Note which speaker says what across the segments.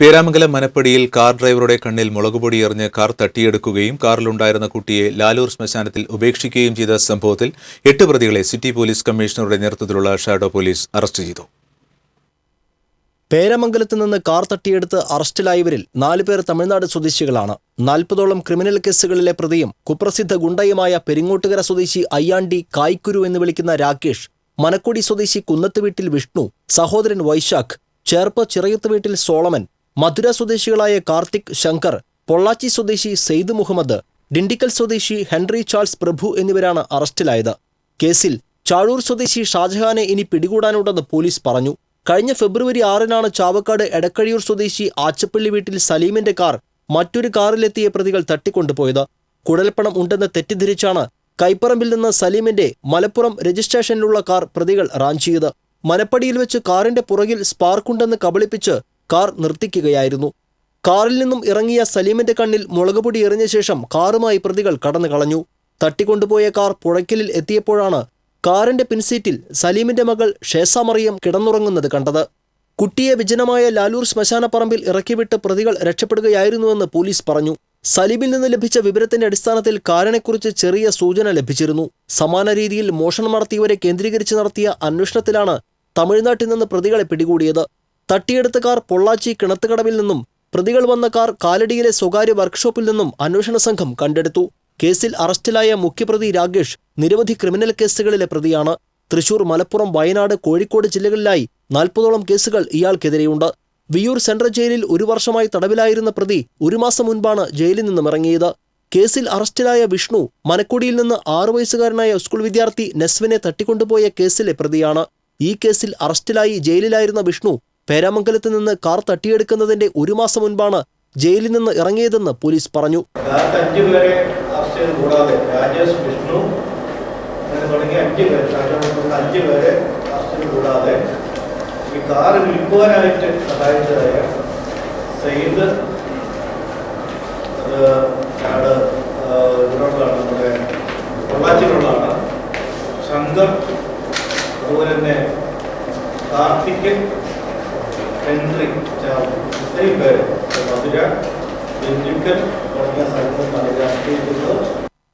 Speaker 1: Peramangalam മനപ്പടിയിൽ car ഡ്രൈവറുടെ കണ്ണിൽ മുളകുപൊടി എറിഞ്ഞ് കാർ തട്ടിയെടുക്കുകയും കാറിലുണ്ടായിരുന്ന കുട്ടിയെ ലാലൂർ ശ്മശാനത്തിൽ ഉപേക്ഷിക്കുകയും ചെയ്ത സംഭവത്തിൽ എട്ട് പ്രതികളെ സിറ്റി പോലീസ് കമ്മീഷണറുടെ നേതൃത്വത്തിലുള്ള ഷാഡോ പോലീസ് അറസ്റ്റ് ചെയ്തു.
Speaker 2: പേരമംഗലത്ത് നിന്ന് കാർ തട്ടിയെടുത്ത് അറസ്റ്റിലായവരിൽ നാലുപേർ തമിഴ്നാട് സ്വദേശികളാണ്. നാൽപ്പതോളം ക്രിമിനൽ കേസുകളിലെ പ്രതിയും കുപ്രസിദ്ധ ഗുണ്ടയുമായ പെരിങ്ങോട്ടുകര സ്വദേശി അയ്യാണ്ടി കായ്ക്കുരു എന്ന് വിളിക്കുന്ന രാകേഷ് മനക്കുടി സ്വദേശി കുന്നത്ത് വീട്ടിൽ വിഷ്ണു സഹോദരൻ വൈശാഖ് ചേർപ്പ് ചിറയത്ത് വീട്ടിൽ സോളമൻ മധുര സ്വദേശികളായ കാർത്തിക് ശങ്കർ പൊള്ളാച്ചി സ്വദേശി സെയ്ദ് മുഹമ്മദ് ഡിണ്ടിക്കൽ സ്വദേശി ഹെൻറി ചാൾസ് പ്രഭു എന്നിവരാണ് അറസ്റ്റിലായത്. കേസിൽ ചാഴൂർ സ്വദേശി ഷാജഹാനെ ഇനി പിടികൂടാനുണ്ടെന്ന് പോലീസ് പറഞ്ഞു. കഴിഞ്ഞ ഫെബ്രുവരി ആറിനാണ് ചാവക്കാട് എടക്കഴിയൂർ സ്വദേശി ആച്ചപ്പള്ളി വീട്ടിൽ സലീമിന്റെ കാർ മറ്റൊരു കാറിലെത്തിയ പ്രതികൾ തട്ടിക്കൊണ്ടുപോയത്. കുടൽപ്പണം ഉണ്ടെന്ന് തെറ്റിദ്ധരിച്ചാണ് കൈപ്പറമ്പിൽ നിന്ന് സലീമിന്റെ മലപ്പുറം രജിസ്ട്രേഷനിലുള്ള കാർ പ്രതികൾ റാഞ്ചിയത് മനപ്പടിയിൽ വെച്ച് കാറിന്റെ പുറകിൽ സ്പാർക്കുണ്ടെന്ന് കബളിപ്പിച്ച് കാർ നിർത്തിക്കുകയായിരുന്നു. കാറിൽ നിന്നും ഇറങ്ങിയ സലീമിന്റെ കണ്ണിൽ മുളകുപൊടി എറിഞ്ഞ ശേഷം കാറുമായി പ്രതികൾ കടന്നു കളഞ്ഞു. തട്ടിക്കൊണ്ടുപോയ കാർ പുഴയ്ക്കലിൽ എത്തിയപ്പോഴാണ് കാറിന്റെ പിൻസീറ്റിൽ സലീമിന്റെ മകൾ ഷേസാമറിയം കിടന്നുറങ്ങുന്നത് കണ്ടത്. കുട്ടിയെ വിജനമായ ലാലൂർ ശ്മശാനപ്പറമ്പിൽ ഇറക്കിവിട്ട് പ്രതികൾ രക്ഷപ്പെടുകയായിരുന്നുവെന്ന് പോലീസ് പറഞ്ഞു. സലീമിൽ നിന്ന് ലഭിച്ച വിവരത്തിന്റെ അടിസ്ഥാനത്തിൽ കാറിനെക്കുറിച്ച് ചെറിയ സൂചന ലഭിച്ചിരുന്നു. സമാന രീതിയിൽ മോഷണം നടത്തിയവരെ കേന്ദ്രീകരിച്ച് നടത്തിയ അന്വേഷണത്തിലാണ് തമിഴ്നാട്ടിൽ നിന്ന് പ്രതികളെ പിടികൂടിയത്. തട്ടിയെടുത്ത കാർ പൊള്ളാച്ചി കിണത്തുകടവിൽ നിന്നും പ്രതികൾ വന്ന കാർ കാലടിയിലെ സ്വകാര്യ വർക്ക്ഷോപ്പിൽ നിന്നും അന്വേഷണ സംഘം കണ്ടെടുത്തു. കേസിൽ അറസ്റ്റിലായ മുഖ്യപ്രതി രാകേഷ് നിരവധി ക്രിമിനൽ കേസുകളിലെ പ്രതിയാണ്. തൃശൂർ മലപ്പുറം വയനാട് കോഴിക്കോട് ജില്ലകളിലായി നാൽപ്പതോളം കേസുകൾ ഇയാൾക്കെതിരെയുണ്ട്. വിയൂർ സെൻട്രൽ ജയിലിൽ ഒരു വർഷമായി തടവിലായിരുന്ന പ്രതി ഒരു മാസം മുൻപാണ് ജയിലിൽ നിന്നും ഇറങ്ങിയത്. കേസിൽ അറസ്റ്റിലായ വിഷ്ണു മനക്കുടിയിൽ നിന്ന് ആറു വയസ്സുകാരനായ സ്കൂൾ വിദ്യാർത്ഥി നെസ്വിനെ തട്ടിക്കൊണ്ടുപോയ കേസിലെ പ്രതിയാണ്. ഈ കേസിൽ അറസ്റ്റിലായി ജയിലിലായിരുന്ന വിഷ്ണു പേരാമംഗലത്ത് നിന്ന് കാർ തട്ടിയെടുക്കുന്നതിന്റെ ഒരു മാസം മുൻപാണ് ജയിലിൽ നിന്ന് ഇറങ്ങിയതെന്ന് പോലീസ് പറഞ്ഞു.
Speaker 3: ഈ കാർ ശങ്കർ അതുപോലെ തന്നെ കാർത്തിക് ഹെൻറി ചാർജ് ഇത്രയും പേര് Madurai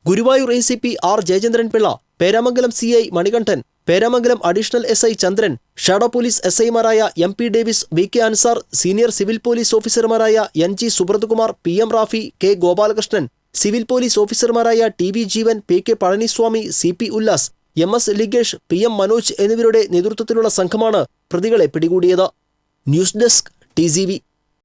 Speaker 2: Guruvayur A C P R Jayachandran Pillai Peramangalam C I Manikandan Peramangalam additional S I Chandran shadow police S ഐമാരായ M P Davis V K Ansar senior civil police ഓഫീസർമാരായ N G Subrathkumar P M Rafi K Gopalakrishnan civil police ഓഫീസർമാരായ T V Jeevan P K Palaniswami C P Ullas M S Ligesh P M Manoj എന്നിവരുടെ നേതൃത്വത്തിലുള്ള സംഘമാണ് പ്രതികളെ പിടികൂടിയത്. News desk T